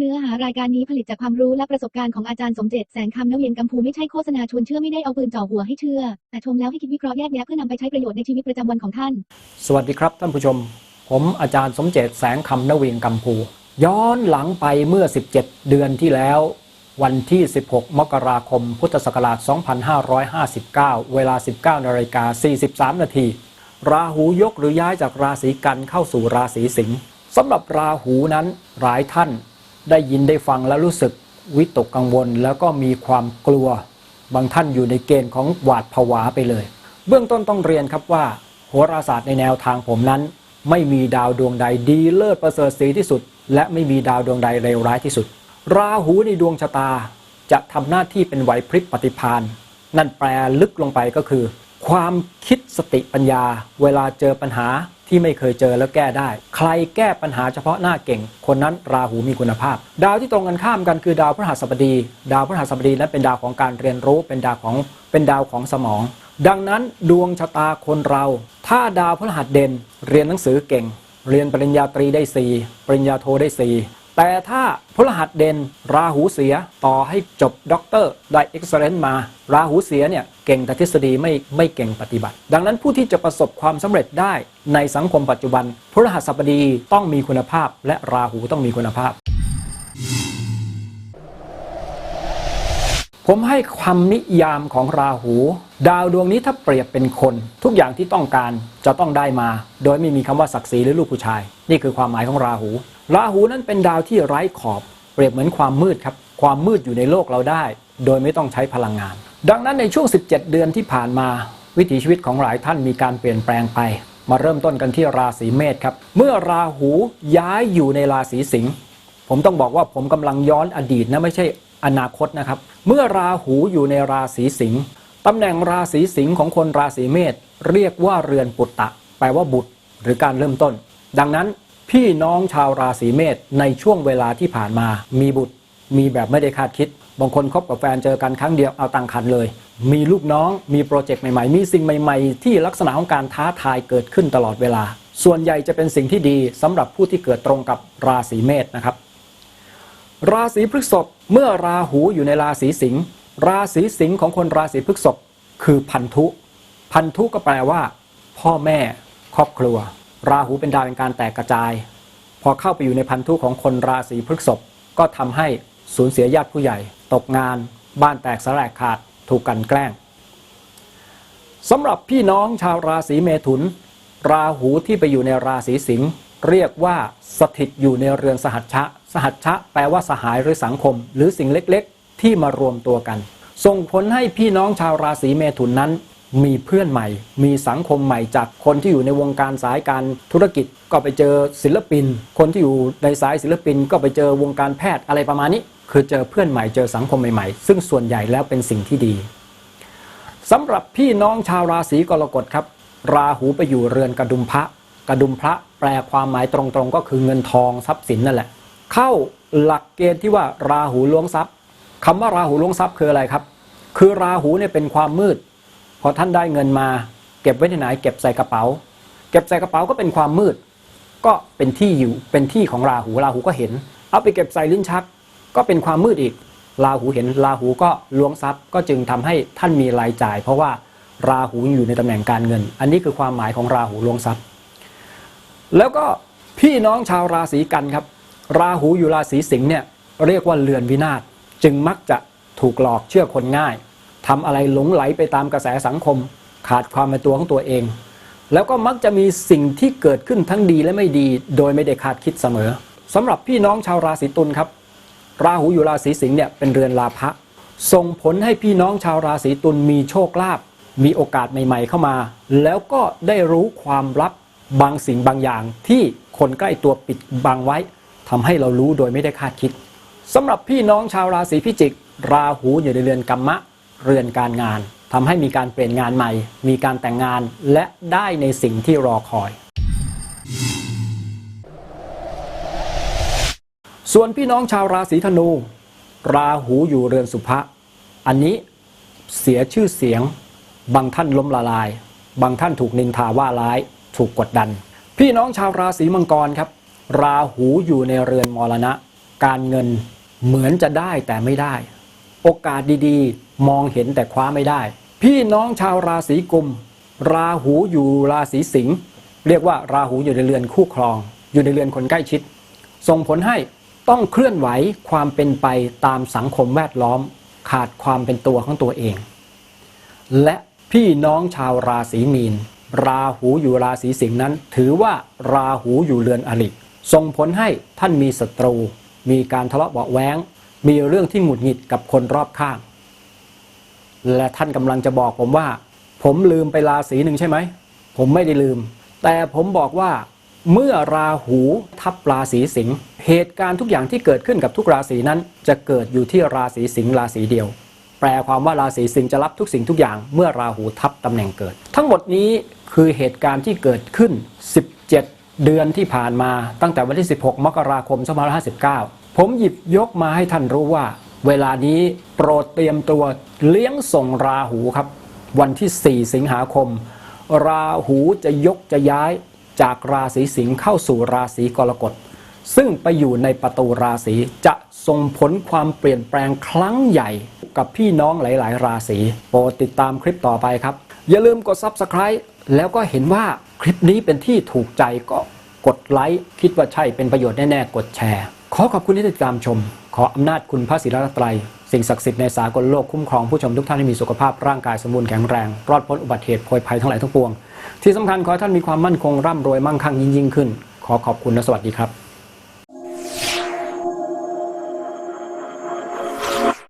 เนื้อหารายการนี้ผลิตจากความรู้และประสบการณ์ของอาจารย์สมเจตแสงคำนเวียนกัมพูไม่ใช่โฆษณาชวนเชื่อไม่ได้เอาปืนจ่อหัวให้เชื่อ แต่ชมแล้วให้คิดวิเคราะห์แยกแยะเพื่อนำไปใช้ประโยชน์ในชีวิตประจำวันของท่าน สวัสดีครับท่านผู้ชม ผมอาจารย์สมเจตแสงคำนเวียงกัมพู ย้อนหลังไปเมื่อ 17 เดือนที่แล้ว วันที่ 16 มกราคม พุทธศักราช 2559 เวลา 19นาฬิกา43 นาทีราหูยกหรือย้ายจากราศีกันเข้าสู่ราศีสิงห์สำหรับราหูนั้นหลายท่าน ได้ยินได้ฟังแล้วรู้สึกวิตกกังวล แล้วก็มีความกลัว บางท่านอยู่ในเกณฑ์ของหวาดผวาไปเลย เบื้องต้นต้องเรียนครับว่าโหราศาสตร์ในแนวทางผมนั้น ไม่มีดาวดวงใดดีเลิศประเสริฐสีที่สุด และไม่มีดาวดวงใดเลวร้ายที่สุด ราหูในดวงชะตา จะทำหน้าที่เป็นไหวพริบปฏิพานนั่นแปลลึกลงไปก็คือ ความคิดสติปัญญา เวลาเจอปัญหาที่ไม่เคยเจอแล้วแก้ได้ ใครแก้ปัญหาเฉพาะหน้าเก่ง คนนั้นราหูมีคุณภาพ ดาวที่ตรงกันข้ามกันคือดาวพฤหัสบดี ดาวพฤหัสบดีนั้นเป็นดาวของการเรียนรู้เป็นดาวของเป็นดาวของสมอง ดังนั้นดวงชะตาคนเรา ถ้าดาวพฤหัสเด่นเรียนหนังสือเก่ง เรียนปริญญาตรีได้ 4 ปริญญาโทได้ 4 แต่ถ้าพฤหัสเด่นราหูเสียต่อให้จบด็อกเตอร์ได้เอ็กซ์เลนมา ราหูเสียเนี่ยเก่งแต่ทฤษฎีไม่ไม่เก่งปฏิบัติ ดังนั้นผู้ที่จะประสบความสำเร็จได้ในสังคมปัจจุบันพฤหัสบดีต้องมีคุณภาพ และราหูต้องมีคุณภาพ ผมให้คำนิยามของราหู ดาวดวงนี้ถ้าเปรียบเป็นคน ทุกอย่างที่ต้องการจะต้องได้มา โดยไม่มีคำว่าศักดิ์ศรีหรือลูกผู้ชาย นี่คือความหมายของราหู ราหูนั้นเป็นดาวที่ไร้ขอบ เปรียบเหมือนความมืดครับ ความมืดอยู่ในโลกเราได้ โดยไม่ต้องใช้พลังงาน ดังนั้นในช่วง 17 เดือนที่ผ่านมา วิถีชีวิตของหลายท่านมีการเปลี่ยนแปลงไป มาเริ่มต้นกันที่ราศีเมษครับ เมื่อราหูย้ายอยู่ในราศีสิงห์ผมต้องบอกว่าผมกำลังย้อนอดีตนะไม่ใช่อนาคตนะครับ เมื่อราหูอยู่ในราศีสิงห์ตำแหน่งราศีสิงห์ของคนราศีเมษเรียกว่าเรือนปุตตะ แปลว่าบุตรหรือการเริ่มต้น ดังนั้น พี่น้องชาวราศีเมษในช่วงเวลาที่ผ่านมา มีบุตร มีแบบไม่ได้คาดคิด บางคนคบกับแฟนเจอกันครั้งเดียวเอาตังคันเลย มีลูกน้อง มีโปรเจกต์ใหม่ๆ มีสิ่งใหม่ ๆ ที่ลักษณะของการท้าทายเกิดขึ้นตลอดเวลา ส่วนใหญ่จะเป็นสิ่งที่ดีสำหรับผู้ที่เกิดตรงกับราศีเมษนะครับ ราศีพฤษภเมื่อราหูอยู่ในราศีสิงห์ราศีสิงห์ของคนราศีพฤษภคือพันธุ พันธุก็แปลว่า พ่อแม่ ครอบครัว ราหูเป็นดาวแห่งการแตกกระจาย พอเข้าไปอยู่ในพันธุของคนราศีพฤษภก็ทำให้สูญเสียญาติผู้ใหญ่ ตกงาน บ้านแตกสลายขาดถูกกันแกล้งสำหรับพี่น้องชาวราศีเมถุน ราหูที่ไปอยู่ในราศีสิงห์เรียกว่าสถิตอยู่ในเรือนสหัชชะ สหัชชะแปลว่าสหายหรือสังคม หรือสิ่งเล็กๆ ที่มารวมตัวกัน ส่งผลให้พี่น้องชาวราศีเมถุนนั้น มีเพื่อนใหม่ มีสังคมใหม่จากคนที่อยู่ในวงการสายการธุรกิจก็ไปเจอศิลปิน คนที่อยู่ในสายศิลปินก็ไปเจอวงการแพทย์อะไรประมาณนี้ คือเจอเพื่อนใหม่เจอสังคมใหม่ๆ ซึ่งส่วนใหญ่แล้วเป็นสิ่งที่ดีสำหรับพี่น้องชาวราศีกรกฎครับ ราหูไปอยู่เรือนกระดุมพระ กระดุมพระแปลความหมายตรงๆ ก็คือเงินทองทรัพย์สินนั่นแหละ เข้าหลักเกณฑ์ที่ว่าราหูล้วงทรัพย์คำว่าราหูล้วงทรัพย์คืออะไรครับ คือราหูเนี่ยเป็นความมืด พอท่านได้เงินมา เก็บไว้ที่ไหน เก็บใส่กระเป๋า เก็บใส่กระเป๋าก็เป็นความมืด ก็เป็นที่อยู่เป็นที่ของราหูราหูก็เห็น เอาไปเก็บใส่ลิ้นชัก ก็เป็นความมืดอีก ราหูเห็นราหูก็ล้วงทรัพย์ ก็จึงทำให้ท่านมีรายจ่าย เพราะว่าราหูอยู่ในตำแหน่งการเงิน อันนี้คือความหมายของราหูล้วงทรัพย์ แล้วก็พี่น้องชาวราศีกันครับ ราหูอยู่ราศีสิงห์เนี่ยเรียกว่าเรือนวินาศจึงมักจะถูกหลอกเชื่อคนง่าย ทำอะไรหลงไหลไปตามกระแสสังคม ขาดความเป็นตัวของตัวเอง แล้วก็มักจะมีสิ่งที่เกิดขึ้นทั้งดีและไม่ดี โดยไม่ได้คาดคิดเสมอสำหรับพี่น้องชาวราศีตุลครับ ราหูอยู่ราศีสิงห์เนี่ยเป็นเรือนลาภะส่งผลให้พี่น้องชาวราศีตุลมีโชคลาภมีโอกาสใหม่ ๆ เข้ามา แล้วก็ได้รู้ความลับบางสิ่งบางอย่างที่คนใกล้ตัวปิดบังไว้ทำให้เรารู้โดยไม่ได้คาดคิดสำหรับพี่น้องชาวราศีพิจิก ราหูอยู่ในเรือนกรรมะ เรือนการงานทำให้มีการเปลี่ยนงานใหม่ มีการแต่งงานและได้ในสิ่งที่รอคอย ส่วนพี่น้องชาวราศีธนู ราหูอยู่เรือนสุภะอันนี้เสียชื่อเสียง บางท่านล้มละลาย บางท่านถูกนินทาว่าร้าย ถูกกดดัน พี่น้องชาวราศีมังกรครับ ราหูอยู่ในเรือนมรณะ การเงินเหมือนจะได้แต่ไม่ได้ โอกาสดีๆ มองเห็นแต่คว้าไม่ได้ พี่น้องชาวราศีกุม ราหูอยู่ราศีสิงห์เรียกว่าราหูอยู่ในเรือนคู่ครอง อยู่ในเรือนคนใกล้ชิด ส่งผลให้ต้องเคลื่อนไหวความเป็นไปตามสังคมแวดล้อม ขาดความเป็นตัวของตัวเอง และพี่น้องชาวราศีมีน ราหูอยู่ราศีสิงห์นั้น ถือว่าราหูอยู่เรือนอริส่งผลให้ท่านมีศัตรู มีการทะเลาะเบาะแว้ง มีเรื่องที่หงุดหงิดกับคนรอบข้าง และท่านกำลังจะบอกผมว่า ผมลืมไปราศีหนึ่งใช่ไหม ผมไม่ได้ลืม แต่ผมบอกว่าเมื่อราหูทับราศีสิงห์เหตุการณ์ทุกอย่างที่เกิดขึ้นกับทุกราศีนั้น จะเกิดอยู่ที่ราศีสิงห์ราศีเดียว แปลความว่าราศีสิงห์จะรับทุกสิ่งทุกอย่าง เมื่อราหูทับตำแหน่งเกิด ทั้งหมดนี้คือเหตุการณ์ที่เกิดขึ้น 17 เดือนที่ผ่านมาตั้งแต่วันที่ 16 มกราคม 2559 ผมหยิบยกมาให้ท่านรู้ว่า เวลานี้โปรดเตรียมตัวเลี้ยงส่งราหูครับ วันที่ 4 สิงหาคม ราหูจะยกจะย้ายจากราศีสิงห์เข้าสู่ราศีกรกฎ ซึ่งไปอยู่ในประตูราศีจะส่งผลความเปลี่ยนแปลงครั้งใหญ่กับพี่น้องหลาย ๆ ราศีโปรดติดตามคลิปต่อไปครับ อย่าลืมกด Subscribe แล้วก็เห็นว่าคลิปนี้เป็นที่ถูกใจก็กดไลค์คิดว่าใช่เป็นประโยชน์แน่ ๆ กดแชร์ ขอขอบคุณที่ติดตามชม ขออำนาจคุณพระศิรรัตไตรสิ่งศักดิ์สิทธิ์ในสากลโลกคุ้มครองผู้ชมทุกท่านให้มีสุขภาพร่างกายสมบูรณ์แข็งแรง รอดพ้นอุบัติเหตุโพยภัยทั้งหลายทั้งปวง ที่สำคัญขอให้ท่านมีความมั่นคงร่ำรวยมั่งคั่งยิ่งยิ่งขึ้น ขอขอบคุณและสวัสดีครับ